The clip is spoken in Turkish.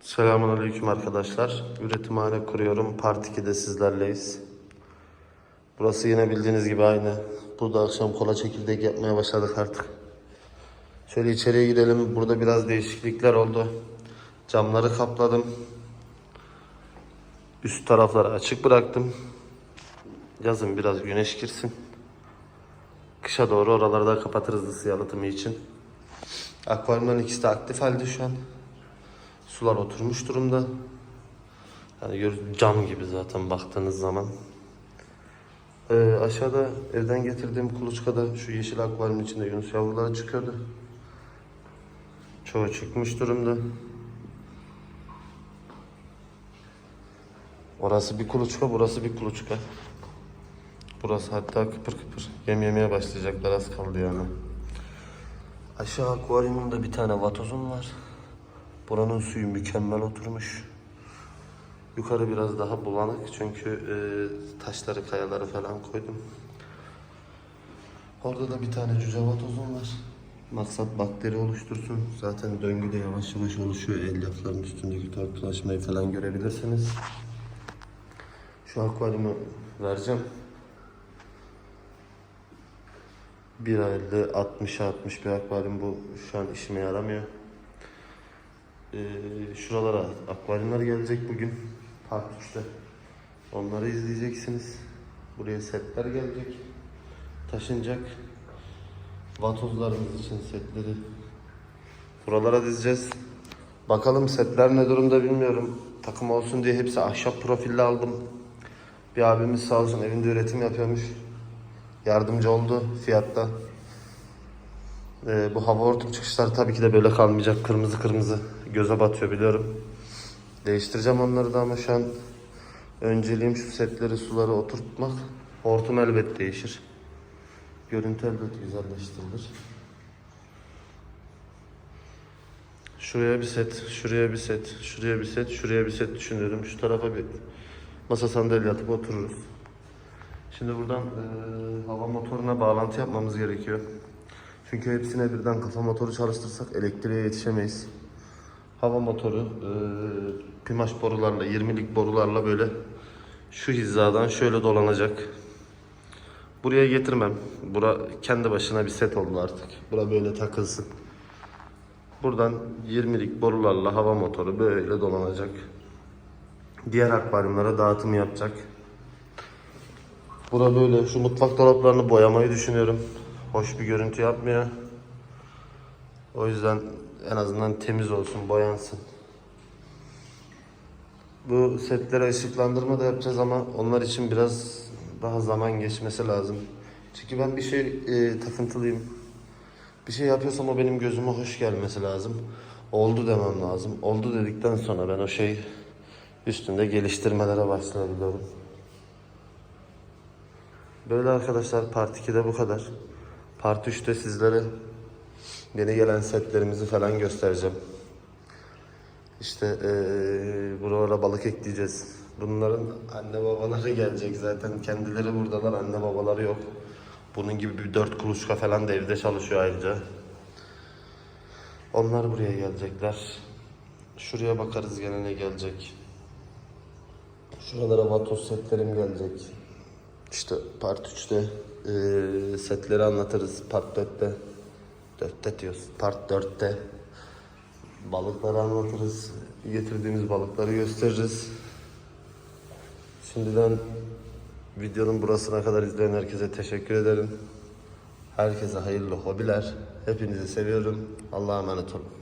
Selamünaleyküm arkadaşlar. Üretimhane kuruyorum. Part 2'de sizlerleyiz. Burası yine bildiğiniz gibi aynı. Burada akşam kola çekirdek yapmaya başladık artık. Şöyle içeriye girelim. Burada biraz değişiklikler oldu. Camları kapladım. Üst tarafları açık bıraktım. Yazın biraz güneş girsin. Kışa doğru oraları da kapatırız ısı yalıtımı için. Akvaryumların ikisi de aktif halde şu an. Sular oturmuş durumda. Yani cam gibi zaten baktığınız zaman. Ee, aşağıda evden getirdiğim kuluçkada şu yeşil akvaryumun içinde yunus yavruları çıkıyordu. Çoğu çıkmış durumda. Orası bir kuluçka, burası bir kuluçka. Burası hatta kıpır kıpır yem yemeye başlayacaklar az kaldı yani. Aşağı akvaryumunda bir tane vatozum var. Buranın suyu mükemmel oturmuş. Yukarı biraz daha bulanık çünkü e, taşları, kayaları falan koydum. Orada da bir tane cüce vatozum var. Maksat bakteri oluştursun. Zaten döngü de yavaş yavaş oluşuyor. Elyafların üstündeki tortulaşmayı falan görebilirsiniz. Şu akvaryumu vereceğim. Bir aylık 60'a 60 bir akvaryum bu şu an işime yaramıyor. Ee, şuralara akvaryumlar gelecek bugün. Part 3'te. Onları izleyeceksiniz. Buraya setler gelecek. Taşınacak. Vatozlarımız için setleri buralara dizeceğiz. Bakalım setler ne durumda bilmiyorum. Takım olsun diye hepsi ahşap profilli aldım. Bir abimiz sağ olsun evinde üretim yapıyormuş. Yardımcı oldu fiyatta. Ee, bu hava hortum çıkışları tabii ki de böyle kalmayacak. Kırmızı kırmızı göze batıyor biliyorum. Değiştireceğim onları da ama şu an önceliğim şu setleri suları oturtmak. Hortum elbet değişir. Görüntü elbet güzelleştirilir. Şuraya bir set, şuraya bir set, şuraya bir set, şuraya bir set düşünüyorum. Şu tarafa bir masa sandalye atıp otururuz. Şimdi buradan eee, hava motoruna bağlantı yapmamız gerekiyor. Çünkü hepsine birden kafa motoru çalıştırsak elektriğe yetişemeyiz. Hava motoru eee pimaş borularla, 20'lik borularla böyle şu hizadan şöyle dolanacak. Buraya getirmem. Bura kendi başına bir set oldu artık. Bura böyle takılsın. Buradan 20'lik borularla hava motoru böyle dolanacak. Diğer akvaryumlara dağıtım yapacak. Bura böyle. Şu mutfak dolaplarını boyamayı düşünüyorum. Hoş bir görüntü yapmıyor. O yüzden en azından temiz olsun, boyansın. Bu setlere ışıklandırma da yapacağız ama onlar için biraz daha zaman geçmesi lazım. Çünkü ben bir şey e, takıntılıyım. Bir şey yapıyorsam o benim gözüme hoş gelmesi lazım. Oldu demem lazım. Oldu dedikten sonra ben o şey üstünde geliştirmelere başlayabiliyorum. Böyle arkadaşlar Part 2'de bu kadar. Part 3'te sizlere yeni gelen setlerimizi falan göstereceğim. İşte eee buralara balık ekleyeceğiz. Bunların anne babaları gelecek zaten. Kendileri buradalar, anne babaları yok. Bunun gibi bir dört kuluçka falan da evde çalışıyor ayrıca. Onlar buraya gelecekler. Şuraya bakarız gene ne gelecek. Şuralara vatos setlerim gelecek. İşte part 3'te eee, setleri anlatırız. Part 4'te 4'te diyoruz. Part 4'te balıkları anlatırız. Getirdiğimiz balıkları gösteririz. Şimdiden videonun burasına kadar izleyen herkese teşekkür ederim. Herkese hayırlı hobiler. Hepinizi seviyorum. Allah'a emanet olun.